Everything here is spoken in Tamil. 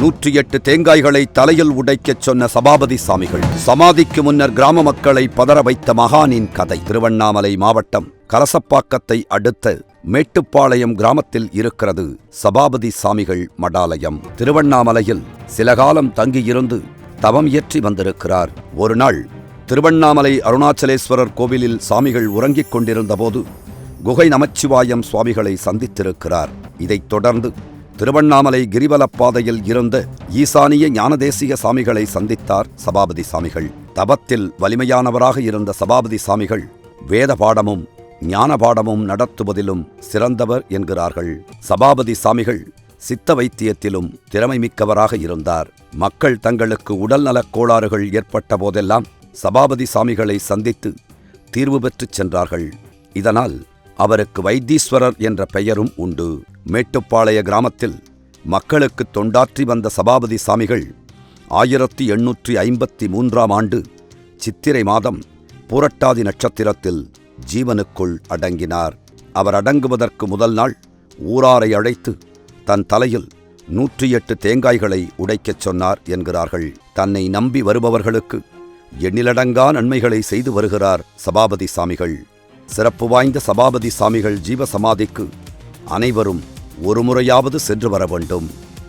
நூற்றி எட்டு தேங்காய்களை தலையில் உடைக்கச் சொன்ன சபாபதி சாமிகள் சமாதிக்கு முன்னர் கிராம மக்களை பதற வைத்த மகானின் கதை. திருவண்ணாமலை மாவட்டம் கலசப்பாக்கத்தை அடுத்த மேட்டுப்பாளையம் கிராமத்தில் இருக்கிறது சபாபதி சாமிகள் மடாலயம். திருவண்ணாமலையில் சில காலம் தங்கியிருந்து தவம் இயற்றி வந்திருக்கிறார். ஒரு நாள் திருவண்ணாமலை அருணாச்சலேஸ்வரர் கோவிலில் சாமிகள் உறங்கிக் கொண்டிருந்தபோது குகை நமச்சிவாயம் சுவாமிகளை சந்தித்திருக்கிறார். இதைத் தொடர்ந்து திருவண்ணாமலை கிரிவலப்பாதையில் இருந்த ஈசானிய ஞானதேசிக சாமிகளை சந்தித்தார் சபாபதி சாமிகள். தபத்தில் வலிமையானவராக இருந்த சபாபதி சாமிகள் வேத பாடமும் ஞான பாடமும் நடத்துவதிலும் சிறந்தவர் என்கிறார்கள். சபாபதி சாமிகள் சித்த வைத்தியத்திலும் திறமை மிக்கவராக இருந்தார். மக்கள் தங்களுக்கு உடல்நலக் கோளாறுகள் ஏற்பட்ட போதெல்லாம் சபாபதி சாமிகளை சந்தித்து தீர்வு பெற்றுச் சென்றார்கள். இதனால் அவருக்கு வைத்தீஸ்வரர் என்ற பெயரும் உண்டு. மேட்டுப்பாளைய கிராமத்தில் மக்களுக்கு தொண்டாற்றி வந்த சபாபதி சாமிகள் ஆயிரத்தி எண்ணூற்றி ஐம்பத்தி மூன்றாம் ஆண்டு சித்திரை மாதம் புரட்டாதி நட்சத்திரத்தில் ஜீவனுக்குள் அடங்கினார். அவர் அடங்குவதற்கு முதல் நாள் ஊராரை அழைத்து தன் தலையில் நூற்றி எட்டு தேங்காய்களை உடைக்கச் சொன்னார் என்கிறார்கள். தன்னை நம்பி வருபவர்களுக்கு எண்ணிலடங்கா நன்மைகளை செய்து வருகிறார் சபாபதி சாமிகள். சிறப்பு வாய்ந்த சபாபதி சாமிகள் ஜீவசமாதிக்கு அனைவரும் ஒரு முறையாவது சென்று வர வேண்டும்.